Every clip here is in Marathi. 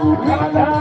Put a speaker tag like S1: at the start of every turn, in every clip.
S1: उजाले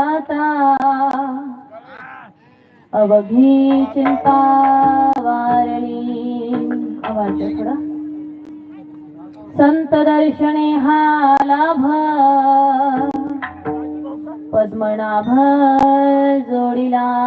S1: जाता। अवघी चिंता वारणी। आवाज थोडा. संत दर्शने हा लाभ। पद्मनाभ जोडीला.